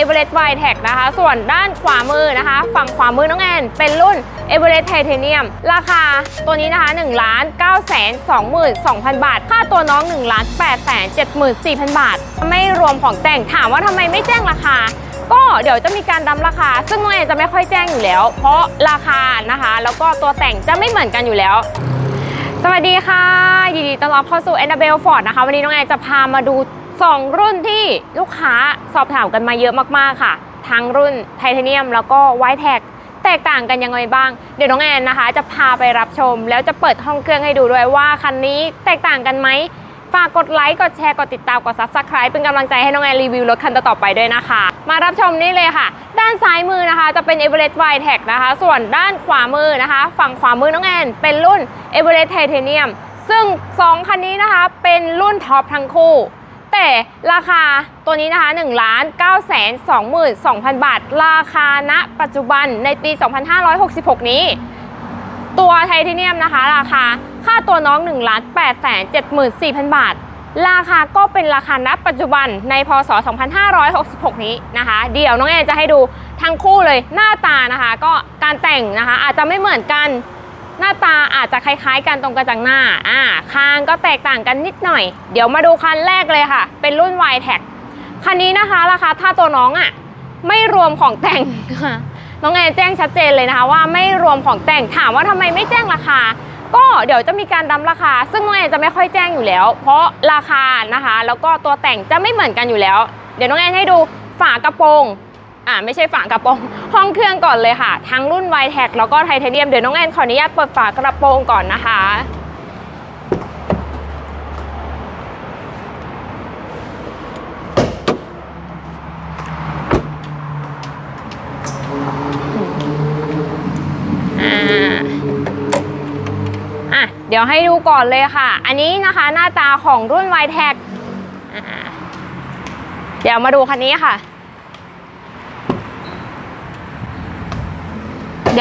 e v e r e s t y t e c h นะคะ ส่วนด้านขวามือนะคะ ฝั่งขวามือน้องแอนเป็นรุ่น e v e r e s t Titanium ราคาตัวนี้นะคะ1ล้าน9แสน22,000 บาท ค่าตัวน้อง1ล้าน8แสน74,000 บาท ไม่รวมของแต่งถามว่าทำไมไม่แจ้งราคาก็เดี๋ยวจะมีการดั้มราคา ซึ่งน้องแอนจะไม่ค่อยแจ้งอยู่แล้ว เพราะราคานะคะ แล้วก็ตัวแต่งจะไม่เหมือนกันอยู่แล้ว สวัสดีค่ะ ยินดีต้อนรับเข้าสู่ a n n a b e l Ford นะคะ วันนี้น้องแอนจะพามาดู 2 รุ่นที่ลูกค้าสอบถามกันมาเยอะมากๆค่ะ ทั้งรุ่นไทเทเนียมแล้วก็ไวท์แท็กแตกต่างกันยังไงบ้าง เดี๋ยวน้องแอนนะคะ จะพาไปรับชม แล้วจะเปิดห้องเครื่องให้ดูด้วยว่าคันนี้แตกต่างกันไหมฝากกดไลค์ กดแชร์ กดติดตาม กด Subscribe เป็นกำลังใจให้น้องแอนรีวิวรถคันต่อๆไปด้วยนะคะ มารับชมนี่เลยค่ะ ด้านซ้ายมือนะคะจะเป็น e v e r e s t y t e c นะคะ ส่วนด้านขวามือนะคะ ฝั่งขวามือน้องแอน เป็นรุ่น e v e r e s t Titanium ซึ่ง 2 คันนี้นะคะเป็นรุ่นท็อปทั้งคู่ แต่ราคาตัวนี้นะคะ1ล้าน9แสน22,000 บาท ราคาณปัจจุบันในปี 2566 นี้ ตัวไทเทเนียมนะคะ ราคาค่าตัวน้อง1ล้าน8แสน74,000 บาท ราคาก็เป็นราคาณปัจจุบันในพศ 2566 นี้นะคะ เดี๋ยวน้องแอนจะให้ดูทั้งคู่เลยหน้าตานะคะ ก็การแต่งนะคะ อาจจะไม่เหมือนกัน หน้าตาอาจจะคล้ายๆ กันตรงกระจังหน้าอ่าคางก็แตกต่างกันนิดหน่อย เดี๋ยวมาดูคันแรกเลยค่ะ เป็นรุ่น y t e c คันนี้นะคะราคาถ้าตัวน้องอะ่ะไม่รวมของแต่งน้องแอนแจ้งชัดเจนเลยนะคะว่าไม่รวมของแต่งถามว่าทำไมไม่แจ้งราคา ก็เดี๋ยวจะมีการดั้มราคา ซึ่งน้องแอนจะไม่ค่อยแจ้งอยู่แล้ว เพราะราคานะคะ แล้วก็ตัวแต่งจะไม่เหมือนกันอยู่แล้ว เดี๋ยวน้องแอนให้ดูฝากระโปรง อ่าไม่ใช่ฝากระโปรงห้องเครื่องก่อนเลยค่ะ ทั้งรุ่น y t e c แล้วก็ไทเทเนียมเดี๋ยวน้องแอนขออนุญาตเปิดฝากระโปรงก่อนนะคะอะเดี๋ยวให้ดูก่อนเลยค่ะ อันนี้นะคะหน้าตาของรุ่น y t e c อ่าเดี๋ยวมาดูคันนี้ค่ะ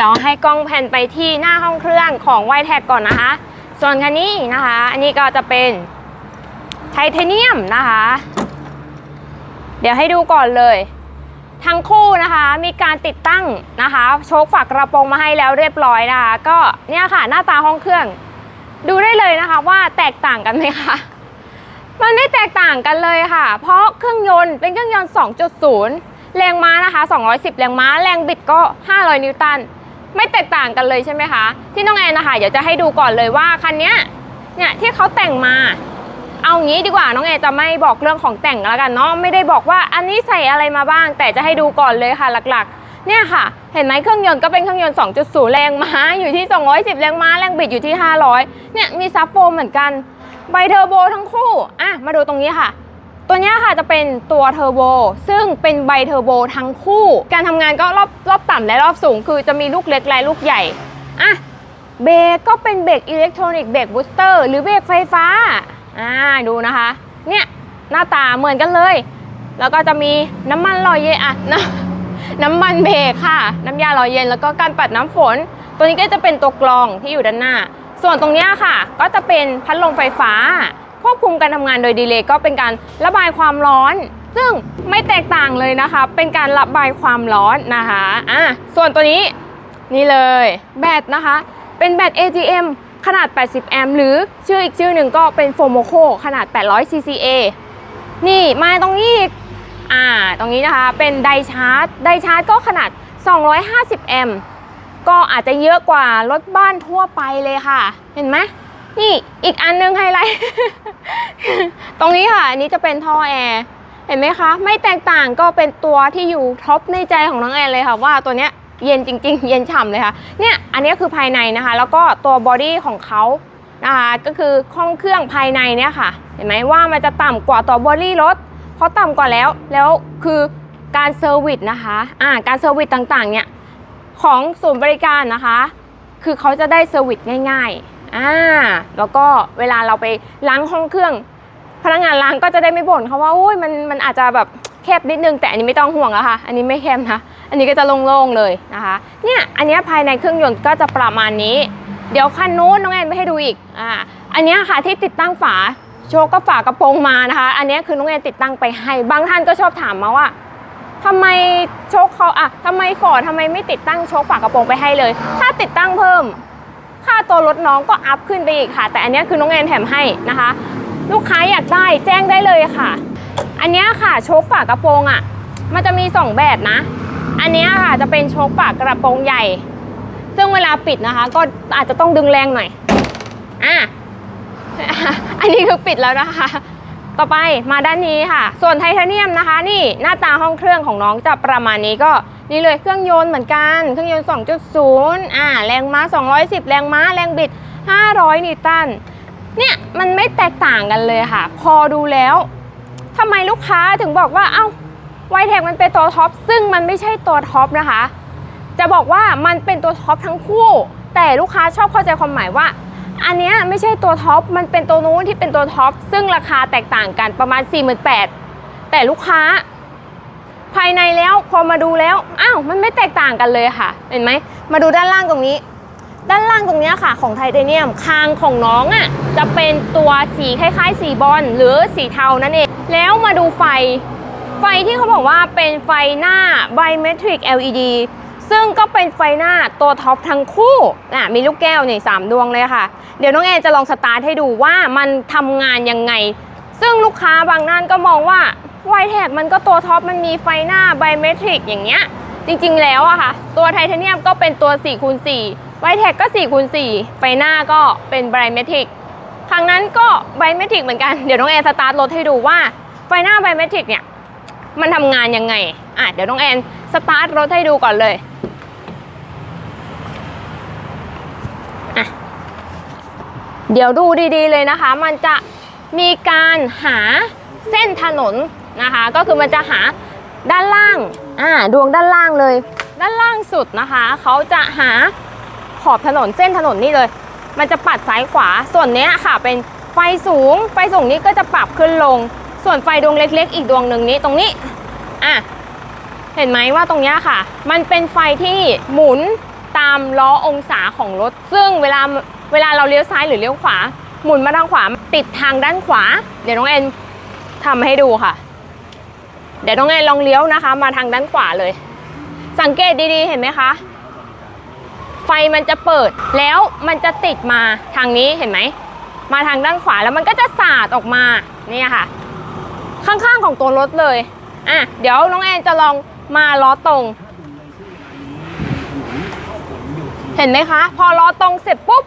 ดี๋ยวให้กล้องแผ่นไปที่หน้าห้องเครื่องของ y t e c ก่อนนะคะ ส่วนคันนี้นะคะ อันนี้ก็จะเป็นไทเทเนียมนะคะ เดี๋ยวให้ดูก่อนเลย ทั้งคู่นะคะมีการติดตั้งนะคะ โชคฝากกระโปรงมาให้แล้วเรียบร้อยนะคะ ก็เนี่ยค่ะหน้าตาห้องเครื่อง ดูได้เลยนะคะว่าแตกต่างกันไหมคะมันไม่แตกต่างกันเลยค่ะ เพราะเครื่องยนต์เป็นเครื่องยนต์ 2.0 แรงม้านะคะ 210 แรงม้า แรงบิดก็ 500 นิวตัน ไม่แตกต่างกันเลยใช่ไหมคะ ที่น้องแอนนะคะเดี๋ยวจะให้ดูก่อนเลยว่าคันเนี้ยเนี่ยที่เขาแต่งมา เอางี้ดีกว่าน้องแอนจะไม่บอกเรื่องของแต่งแล้วกันเนาะไม่ได้บอกว่าอันนี้ใส่อะไรมาบ้าง แต่จะให้ดูก่อนเลยค่ะหลักๆ เนี่ยค่ะ เห็นไหมเครื่องยนต์ก็เป็นเครื่องยนต์ 2.0 แรงม้าอยู่ที่ 210 แรงม้าแรงบิดอยู่ที่ 500 เนี่ยมีซับโฟมเหมือนกันไบเทอร์โบทั้งคู่อะมาดูตรงนี้ค่ะ ตัวนี้ค่ะจะเป็นตัวเทอร์โบซึ่งเป็นไบเทอร์โบทั้งคู่ การทำงานก็รอบรอบต่ำและรอบสูง คือจะมีลูกเล็กและลูกใหญ่อะเบรกก็เป็นเบรกอิเล็กทรอนิกส์เบรกบูสเตอร์หรือเบรกไฟฟ้าอ่าดูนะคะ เนี่ยหน้าตาเหมือนกันเลย แล้วก็จะมีน้ำมันหล่อเย็นอะน้ำน้ำมันเบรกค่ะ น้ำยาหล่อเย็นแล้วก็การปัดน้ำฝน ตัวนี้ก็จะเป็นตัวกรองที่อยู่ด้านหน้า ส่วนตรงนี้ค่ะ ก็จะเป็นพัดลมไฟฟ้า ควบคุมการทำงานโดยดีเลย์ก็เป็นการระบายความร้อน ซึ่งไม่แตกต่างเลยนะคะ เป็นการระบายความร้อนนะคะอะส่วนตัวนี้นี่เลยแบตนะคะ เป็นแบต AGM ขนาด 80 แอมป์หรือชื่ออีกชื่อหนึ่งก็เป็นโฟโมโคขนาด 800 CCA นี่มาตรงนี้อีกอ่า ตรงนี้นะคะเป็นไดชาร์จ ไดชาร์จก็ขนาด 250 แอมป์ก็อาจจะเยอะกว่ารถบ้านทั่วไปเลยค่ะ เห็นไหม นี่อีกอันนึงไฮไลท์ ตรงนี้ค่ะ อันนี้จะเป็นท่อแอร์ เห็นไหมคะ ไม่แตกต่างก็เป็นตัวที่อยู่ท็อปในใจของน้องแอนเลยค่ะ ว่าตัวเนี้ยเย็นจริง ๆ เย็นฉ่ำเลยค่ะ เนี่ย อันนี้คือภายในนะคะ แล้วก็ตัวบอดี้ของเขานะคะก็คือห้องเครื่องภายในเนี่ยค่ะ เห็นไหมว่ามันจะต่ำกว่าตัวบอดี้รถ เพราะต่ำกว่าแล้ว แล้วคือการเซอร์วิสนะคะ อ่า การเซอร์วิสต่างๆ เนี่ย ของศูนย์บริการนะคะ คือเขาจะได้เซอร์วิสง่าย ๆ อ่าแล้วก็เวลาเราไปล้างห้องเครื่อง พนักงานล้างก็จะได้ไม่บ่นเขาว่าอุ้ยมันมันอาจจะแบบแคบนิดนึงแต่อันนี้ไม่ต้องห่วงแล้วค่ะ อันนี้ไม่แคบนะ อันนี้ก็จะโล่งๆเลยนะคะ เนี่ยอันนี้ภายในเครื่องยนต์ก็จะประมาณนี้ เดี๋ยวคันนู้นน้องแอนไปให้ดูอีกอ่าอันนี้ค่ะที่ติดตั้งฝาโชก็ฝากระโปรงมานะคะ อันนี้คือน้องแอนติดตั้งไปให้ บางท่านก็ชอบถามมาว่าทำไมโชคเขาอะทำไมฟอร์ดทำไมไม่ติดตั้งโชคฝากระโปรงไปให้เลย ถ้าติดตั้งเพิ่ม ค่าตัวรถน้องก็อัพขึ้นไปอีกค่ะ แต่อันนี้คือน้องแอนแถมให้นะคะ ลูกค้าอยากได้แจ้งได้เลยค่ะ อันนี้ค่ะโชคฝากระโปรงอะมันจะมี 2 แบบนะ อันนี้ค่ะจะเป็นโชคฝากระโปรงใหญ่ ซึ่งเวลาปิดนะคะ ก็อาจจะต้องดึงแรงหน่อยอะอันนี้คือปิดแล้วนะคะ ต่อไปมาด้านนี้ค่ะ ส่วนไทเทเนียมนะคะ นี่หน้าตาห้องเครื่องของน้องจะประมาณนี้ก็นี่เลยเครื่องยนต์เหมือนกัน เครื่องยนต์ 2.0 อ่า แรงม้า 210 แรงม้า แรงบิด 500 นิวตัน เนี่ย มันไม่แตกต่างกันเลยค่ะ พอดูแล้วทำไมลูกค้าถึงบอกว่า เอ้าไวแท็กมันเป็นตัวท็อป ซึ่งมันไม่ใช่ตัวท็อปนะคะ จะบอกว่ามันเป็นตัวท็อปทั้งคู่ แต่ลูกค้าชอบเข้าใจความหมายว่า อันนี้ไม่ใช่ตัวท็อป มันเป็นตัวนู้นที่เป็นตัวท็อป ซึ่งราคาแตกต่างกันประมาณ 48,000แต่ลูกค้า ภายในแล้วพอมาดูแล้ว อ้าว มันไม่แตกต่างกันเลยค่ะ เห็นไหม มาดูด้านล่างตรงนี้ ด้านล่างตรงนี้ค่ะ ของไทเทเนียม คางของน้องอะ่ะ จะเป็นตัวสีคล้ายๆ สีบอลหรือสีเทานั่นเอง แล้วมาดูไฟ ไฟที่เขาบอกว่าเป็นไฟหน้า Bimetric LED ซึ่งก็เป็นไฟหน้าตัวท็อปทั้งคู่อะมีลูกแก้วนี่สามดวงเลยค่ะ เดี๋ยวน้องแอนจะลองสตาร์ทให้ดูว่ามันทำงานยังไง ซึ่งลูกค้าบางนั่นก็มองว่าไวแท็กมันก็ตัวท็อปมันมีไฟหน้า Bimetric อย่างเงี้ย จริงๆแล้วอะค่ะ ตัวไทเทเนียมก็เป็นตัว4คูณ4ไวแท็กก็4คูณ4ไฟหน้าก็เป็น Bimetric ครั้งนั้นก็ Bimetric เหมือนกัน เดี๋ยวน้องแอนสตาร์ทรถให้ดูว่าไฟหน้า Bimetric เนี่ยมันทำงานยังไงอะเดี๋ยวน้องแอน สตาร์ทรถให้ดูก่อนเลยเดี๋ยวดูดีๆเลยนะคะ มันจะมีการหาเส้นถนนนะคะ ก็คือมันจะหาด้านล่างอ่าดวงด้านล่างเลย ด้านล่างสุดนะคะ เขาจะหาขอบถนนเส้นถนนนี่เลย มันจะปัดซ้ายขวาส่วนเนี้ยค่ะ เป็นไฟสูง ไฟสูงนี้ก็จะปรับขึ้นลง ส่วนไฟดวงเล็ก ๆ อีกดวงหนึ่งนี้ตรงนี้อะ เห็นไหมว่าตรงนี้ค่ะ มันเป็นไฟที่หมุนตามล้อองศาของรถ ซึ่งเวลาเวลาเราเลี้ยวซ้ายหรือเลี้ยวขวา หมุนมาทางขวาติดทางด้านขวา เดี๋ยวน้องแอนทำให้ดูค่ะ เดี๋ยวน้องแอนลองเลี้ยวนะคะ มาทางด้านขวาเลย สังเกตดีๆ เห็นไหมคะ ไฟมันจะเปิดแล้วมันจะติดมาทางนี้เห็นไหม มาทางด้านขวาแล้วมันก็จะสาดออกมาเนี่ยค่ะ ข้างๆของตัวรถเลยอะเดี๋ยวน้องแอนจะลอง มาล้อตรง เห็นไหมคะ พอล้อตรงเสร็จปุ๊บ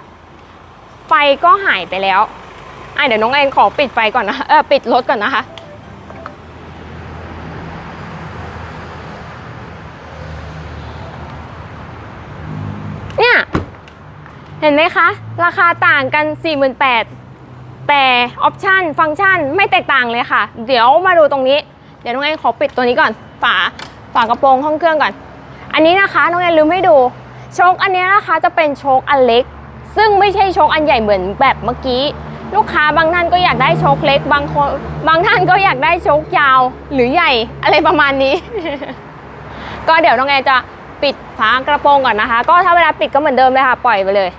ไฟก็หายไปแล้วไอเดี๋ยวน้องแอนขอปิดไฟก่อนนะเออปิดรถก่อนนะคะ เนี่ย เห็นไหมคะ ราคาต่างกัน 48,000แต่ออปชันฟังก์ชันไม่แตกต่างเลยค่ะ เดี๋ยวมาดูตรงนี้ เดี๋ยวน้องแอนขอปิดตัวนี้ก่อนฝา ฝากระโปรงห้องเครื่องก่อน อันนี้นะคะน้องแอนลืมให้ดูโชคอันนี้นะคะจะเป็นโชคอันเล็ก ซึ่งไม่ใช่โชคอันใหญ่เหมือนแบบเมื่อกี้ ลูกค้าบางท่านก็อยากได้โชคเล็ก บางคนบางท่านก็อยากได้โชคยาวหรือใหญ่อะไรประมาณนี้ ก็เดี๋ยวน้องแอนจะปิดฝากระโปรงก่อนนะคะ ก็ถ้าเวลาปิดก็เหมือนเดิมเลยค่ะ ปล่อยไปเลย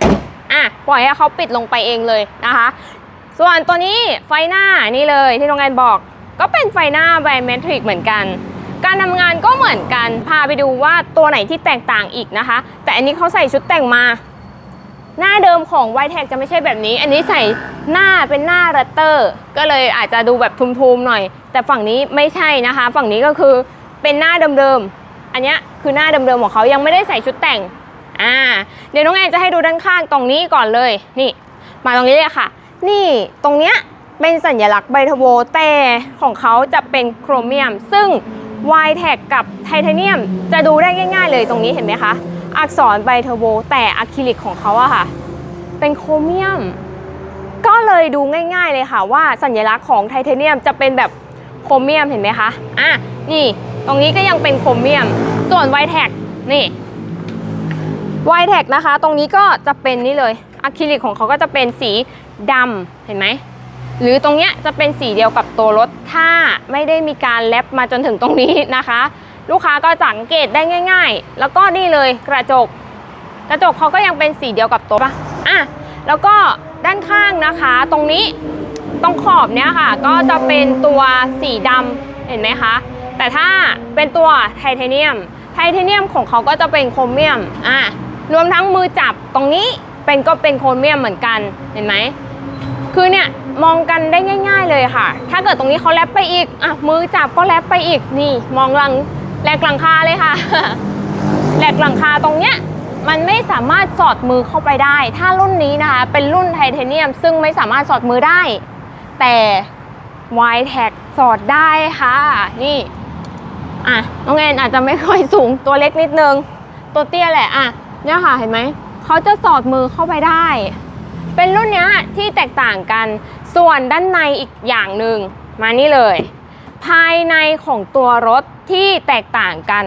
อะปล่อยให้เขาปิดลงไปเองเลยนะคะ ส่วนตัวนี้ไฟหน้านี่เลยที่น้องแอนบอก ก็เป็นไฟหน้าไบเมทริกเหมือนกัน การทำงานก็เหมือนกัน พาไปดูว่าตัวไหนที่แตกต่างอีกนะคะ แต่อันนี้เขาใส่ชุดแต่งมา หน้าเดิมของ y t e c จะไม่ใช่แบบนี้ อันนี้ใส่หน้าเป็นหน้าแรตเตอร์ ก็เลยอาจจะดูแบบทุมๆหน่อย แต่ฝั่งนี้ไม่ใช่นะคะ ฝั่งนี้ก็คือเป็นหน้าเดิมๆ อันนี้คือหน้าเดิมๆของเขายังไม่ได้ใส่ชุดแต่ง อ่า เดี๋ยวน้องแอนจะให้ดูด้านข้างตรงนี้ก่อนเลย นี่ มาตรงนี้เลยค่ะ นี่ตรงเนี้ยเป็นสัญลักษณ์ไบทโวแต่ของเขาจะเป็นโครเมียม ซึ่ง y t e c กับไทเทเนียม จะดูได้ง่าย ๆ เลยตรงนี้เห็นไหมคะ อักษรไบเทอร์โวแต่อะคริลิกของเขาอะค่ะ เป็นโครเมียม ก็เลยดูง่าย ๆ เลยค่ะว่าสัญลักษณ์ของไทเทเนียมจะเป็นแบบโครเมียมเห็นไหมคะ อะ นี่ตรงนี้ก็ยังเป็นโครเมียม ส่วน y t e c นี่ y t e c นะคะ ตรงนี้ก็จะเป็นนี่เลยอะคริลิกของเขาก็จะเป็นสีดำเห็นไหม หรือตรงเนี้ยจะเป็นสีเดียวกับตัวรถถ้าไม่ได้มีการแลบมาจนถึงตรงนี้นะคะ ลูกค้าก็สังเกตได้ง่าย ๆ แล้วก็นี่เลยกระจก กระจกเขาก็ยังเป็นสีเดียวกับตัวปะอะแล้วก็ด้านข้างนะคะตรงนี้ตรงขอบเนี้ยค่ะ ก็จะเป็นตัวสีดำเห็นไหมคะแต่ถ้าเป็นตัวไทเทเนียม ไทเทเนียมของเขาก็จะเป็นโครเมียมอะรวมทั้งมือจับตรงนี้เป็นก็เป็นโครเมียมเหมือนกันเห็นไหมคือเนี่ย มองกันได้ง่าย ๆเลยค่ะ ถ้าเกิดตรงนี้เขาแลบไปอีกอะมือจับก็แลบไปอีกนี่ มองหลังแหลกหลังคาเลยค่ะแหลกหลังคาตรงเนี้ยมันไม่สามารถสอดมือเข้าไปได้ ถ้ารุ่นนี้นะคะ เป็นรุ่นไทเทเนียม ซึ่งไม่สามารถสอดมือได้ แต่ y t a g สอดได้ค่ะ นี่ อะ น้องแอนอาจจะไม่ค่อยสูงตัวเล็กนิดนึง ตัวเตี้ยแหละ อะ เนี่ยค่ะ เห็นไหม เขาจะสอดมือเข้าไปได้ เป็นรุ่นนี้ที่แตกต่างกัน ส่วนด้านในอีกอย่างหนึ่งมานี่เลย ภายในของตัวรถที่แตกต่างกัน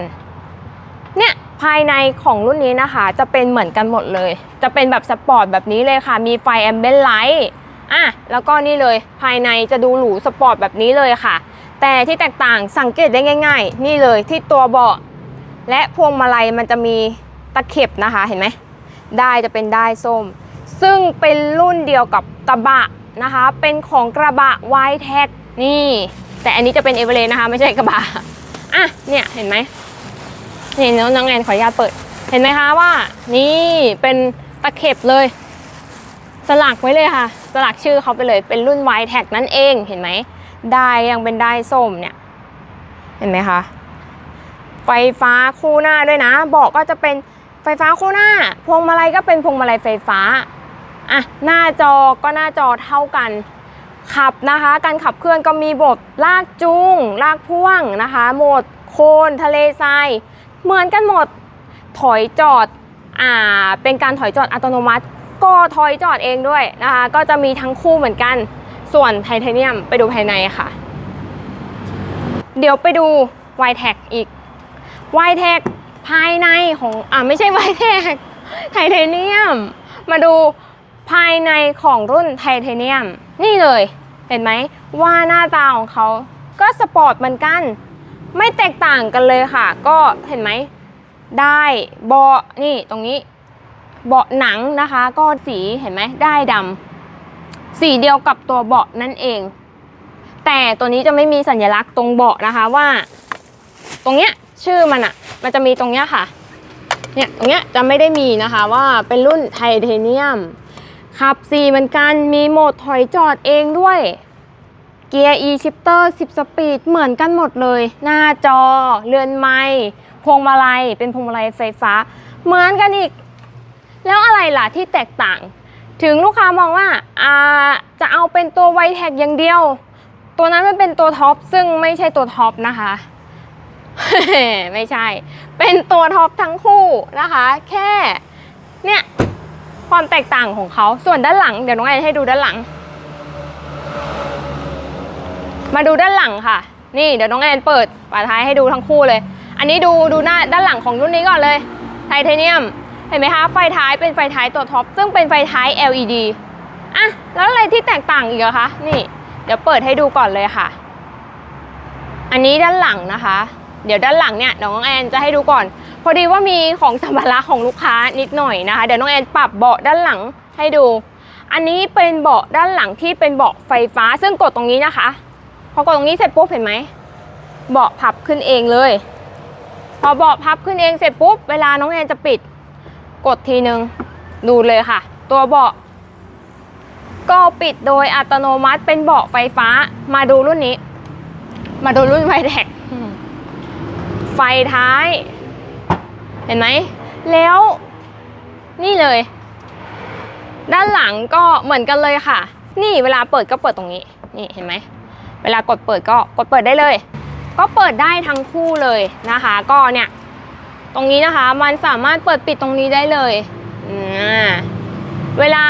เนี่ยภายในของรุ่นนี้นะคะ จะเป็นเหมือนกันหมดเลย จะเป็นแบบสปอร์ตแบบนี้เลยค่ะ มีไฟแอมเบนไลท์อะแล้วก็นี่เลยภายในจะดูหรูสปอร์ตแบบนี้เลยค่ะ แต่ที่แตกต่างสังเกตได้ง่าย ๆ นี่เลยที่ตัวเบาะและพวงมาลัยมันจะมีตะเข็บนะคะเห็นไหมได้จะเป็นได้ส้ม ซึ่งเป็นรุ่นเดียวกับกระบะนะคะ เป็นของกระบะ y t e c นี่ แต่อันนี้จะเป็นเอเวอเรนะคะ ไม่ใช่กระบะอะเนี่ยเห็นไหมนี่น้องน้องแอนขออนุญาตเปิด เห็นไหมคะว่า นี่เป็นตะเข็บเลย สลักไว้เลยค่ะ สลักชื่อเขาไปเลยเป็นรุ่น y t e c นั่นเองเห็นไหมได้ยังเป็นได้ส้มเนี่ย เห็นไหมคะไฟฟ้าคู่หน้าด้วยนะเบาะก็จะเป็นไฟฟ้าคู่หน้า พวงมาลัยก็เป็นพวงมาลัยไฟฟ้า อะหน้าจอก็หน้าจอเท่ากัน ขับนะคะ การขับเคลื่อนก็มีโหมดลากจูงลากพ่วงนะคะโหมดโคนทะเลทรายเหมือนกันหมดถอยจอดอ่าเป็นการถอยจอดอัตโนมัติ ก็ถอยจอดเองด้วยนะคะ ก็จะมีทั้งคู่เหมือนกัน ส่วนไทเทเนียมไปดูภายในค่ะ เดี๋ยวไปดู y t e c อีก y t e c ภายในของอ่าไม่ใช่ y t e c ไทเทเนียม มาดู ภายในของรุ่นไทเทเนียม นี่เลยเห็นไหมว่าหน้าตาของเขาก็สปอร์ตเหมือนกัน ไม่แตกต่างกันเลยค่ะ ก็เห็นไหมได้เบาะนี่ตรงนี้เบาะหนังนะคะ ก็สีเห็นไหมได้ดำสีเดียวกับตัวเบาะนั่นเอง แต่ตัวนี้จะไม่มีสัญลักษณ์ตรงเบาะนะคะว่า ตรงเนี้ยชื่อมันอะมันจะมีตรงเนี้ยค่ะเนี่ยตรงเนี้ยจะไม่ได้มีนะคะว่าเป็นรุ่นไทเทเนียม ขับ 4 เหมือนกัน มีโหมดถอยจอดเองด้วย เกียร์ e shifter 10 สปีด เหมือนกันหมดเลย หน้าจอ เรือนไม้พวงมาลัย เป็นพวงมาลัยไฟฟ้า เหมือนกันอีก แล้วอะไรล่ะที่แตกต่าง ถึงลูกค้ามองว่าาจะเอาเป็นตัวไวแท็กอย่างเดียว ตัวนั้นมันเป็นตัวท็อป ซึ่งไม่ใช่ตัวท็อปนะคะไม่ใช่ เป็นตัวท็อปทั้งคู่นะคะ แค่ เนี่ย ความแตกต่างของเขาส่วนด้านหลังเดี๋ยวน้องแอนให้ดูด้านหลัง มาดูด้านหลังค่ะ นี่เดี๋ยวน้องแอนเปิดฝาท้ายให้ดูทั้งคู่เลย อันนี้ดูดูหน้าด้านหลังของรุ่นนี้ก่อนเลยไทเทเนียมเห็นไหมคะไฟท้ายเป็นไฟท้ายตัวท็อปซึ่งเป็นไฟท้าย LED อะแล้วอะไรที่แตกต่างอีกอะคะนี่ เดี๋ยวเปิดให้ดูก่อนเลยค่ะ อันนี้ด้านหลังนะคะ เดี๋ยวด้านหลังเนี่ยน้องแอนจะให้ดูก่อน พอดีว่ามีของสัมภาระของลูกค้านิดหน่อยนะคะ เดี๋ยวน้องแอนปรับเบาะด้านหลังให้ดู อันนี้เป็นเบาะด้านหลังที่เป็นเบาะไฟฟ้า ซึ่งกดตรงนี้นะคะ พอกดตรงนี้เสร็จปุ๊บเห็นไหมเบาะพับขึ้นเองเลย พอเบาะพับขึ้นเองเสร็จปุ๊บเวลาน้องแอนจะปิด กดทีนึงดูเลยค่ะ ตัวเบาะก็ปิดโดยอัตโนมัติเป็นเบาะไฟฟ้ามาดูรุ่นนี้ มาดูรุ่นไวแท็กไฟท้าย เห็นไหม แล้วนี่เลย ด้านหลังก็เหมือนกันเลยค่ะ นี่เวลาเปิดก็เปิดตรงนี้ นี่เห็นไหม เวลากดเปิดก็กดเปิดได้เลย ก็เปิดได้ทั้งคู่เลยนะคะ ก็เนี่ย ตรงนี้นะคะ มันสามารถเปิดปิดตรงนี้ได้เลยอ่าเวลา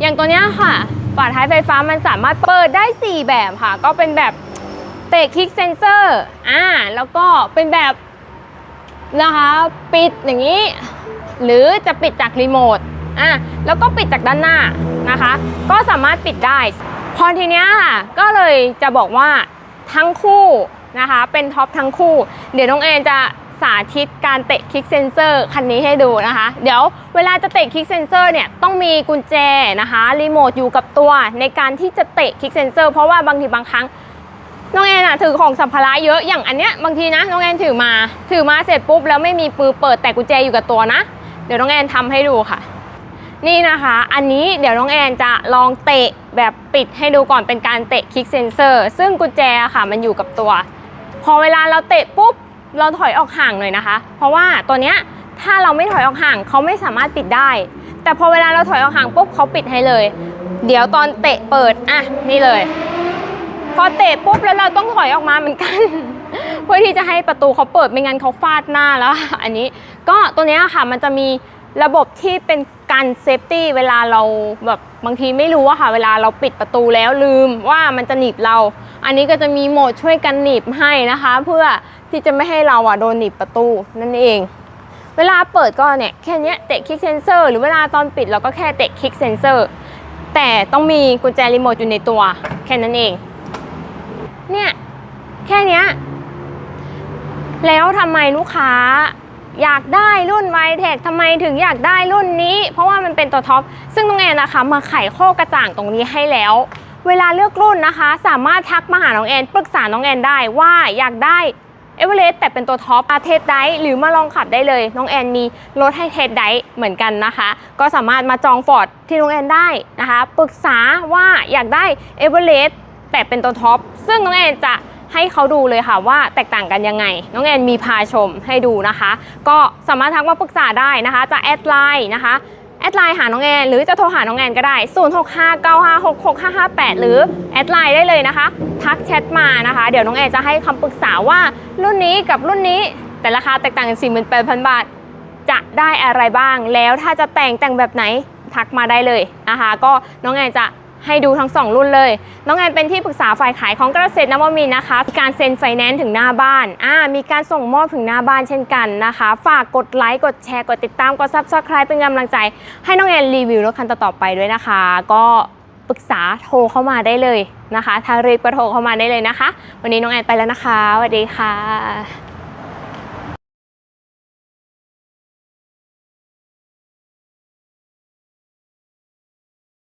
อย่างตัวเนี้ยค่ะฝาท้ายไฟฟ้ามันสามารถเปิดได้ 4 แบบค่ะ ก็เป็นแบบเตะคลิกเซนเซอร์อ่าแล้วก็เป็นแบบ นะคะ ปิดอย่างนี้ หรือจะปิดจากรีโมทอะแล้วก็ปิดจากด้านหน้านะคะ ก็สามารถปิดได้ พอทีเนี้ยค่ะก็เลยจะบอกว่าทั้งคู่นะคะ เป็นท็อปทั้งคู่ เดี๋ยวน้องเอนจะสาธิตการเตะคลิกเซนเซอร์คันนี้ให้ดูนะคะ เดี๋ยวเวลาจะเตะคลิกเซนเซอร์เนี่ยต้องมีกุญแจนะคะรีโมทอยู่กับตัวในการที่จะเตะคลิกเซนเซอร์เพราะว่าบางทีบางครั้ง น้องแอนอะถือของสัมภาระเยอะอย่างอันเนี้ยบางทีนะน้องแอนถือมา ถือมาเสร็จปุ๊บแล้วไม่มีปือเปิดแต่กุญแจอยู่กับตัวนะ เดี๋ยวน้องแอนทำให้ดูค่ะ นี่นะคะ อันนี้เดี๋ยวน้องแอนจะลองเตะแบบปิดให้ดูก่อนเป็นการเตะคลิกเซนเซอร์ ซึ่งกุญแจค่ะมันอยู่กับตัว พอเวลาเราเตะปุ๊บเราถอยออกห่างหน่อยนะคะ เพราะว่าตัวเนี้ยถ้าเราไม่ถอยออกห่างเขาไม่สามารถปิดได้ แต่พอเวลาเราถอยออกห่างปุ๊บเขาปิดให้เลย เดี๋ยวตอนเตะเปิดอะนี่เลย พอเตะปุ๊บแล้วเราต้องถอยออกมาเหมือนกัน เพื่อที่จะให้ประตูเขาเปิดไม่งั้นเขาฟาดหน้าแล้ว อันนี้ก็ตัวนี้ค่ะมันจะมีระบบที่เป็นการเซฟตี้เวลาเราแบบบางทีไม่รู้อะค่ะ เวลาเราปิดประตูแล้วลืมว่ามันจะหนีบเรา อันนี้ก็จะมีโหมดช่วยกันหนีบให้นะคะ เพื่อที่จะไม่ให้เราอะโดนหนีบประตูนั่นเอง เวลาเปิดก็เนี่ยแค่นี้เตะคลิกเซนเซอร์หรือเวลาตอนปิดเราก็แค่เตะคลิกเซนเซอร์แต่ต้องมีกุญแจรีโมทอยู่ในตัวแค่นั้นเอง เนี่ย แค่เนี้ย แล้วทำไมลูกค้าอยากได้รุ่นไวเทคทำไมถึงอยากได้รุ่นนี้ เพราะว่ามันเป็นตัวท็อป ซึ่งน้องแอนนะคะ มาไขข้อกระจ่างตรงนี้ให้แล้ว เวลาเลือกรุ่นนะคะ สามารถทักมาหาน้องแอนปรึกษาน้องแอนได้ว่าอยากได้เอเวอเรสต์แต่เป็นตัวท็อปอาเทสไดหรือมาลองขับได้เลย น้องแอนมีรถให้เทสไดเหมือนกันนะคะ ก็สามารถมาจองฟอร์ดที่น้องแอนได้นะคะ ปรึกษาว่าอยากได้เอเวอเรสต์ แต่เป็นตัวท็อปซึ่งน้องแอนจะให้เขาดูเลยค่ะว่าแตกต่างกันยังไง น้องแอนมีพาชมให้ดูนะคะ ก็สามารถทักมาปรึกษาได้นะคะ จะแอดไลน์นะคะแอดไลน์หาน้องแอนหรือจะโทรหาน้องแอนก็ได้ 0659566558 หรือแอดไลน์ได้เลยนะคะ ทักแชทมานะคะ เดี๋ยวน้องแอนจะให้คำปรึกษาว่ารุ่นนี้กับรุ่นนี้แต่ราคาแตกต่างกัน 48,000 บาท จะได้อะไรบ้างแล้วถ้าจะแต่งแต่งแบบไหนทักมาได้เลยนะคะ ก็น้องแอนจะ ให้ดูทั้ง 2 รุ่นเลย น้องแอนเป็นที่ปรึกษาฝ่ายขายของเกษตรนวมินนะคะมีการเซ็นไฟแนนซ์ถึงหน้าบ้านอ่ามีการส่งมอบถึงหน้าบ้านเช่นกันนะคะ ฝากกดไลค์กดแชร์กดติดตามกด Subscribe เป็นกำลังใจ ให้น้องแอนรีวิวรถคันต่อๆไปด้วยนะคะ ก็ปรึกษาโทรเข้ามาได้เลยนะคะถ้ารีบก็โทรเข้ามาได้เลยนะคะ วันนี้น้องแอนไปแล้วนะคะสวัสดีค่ะ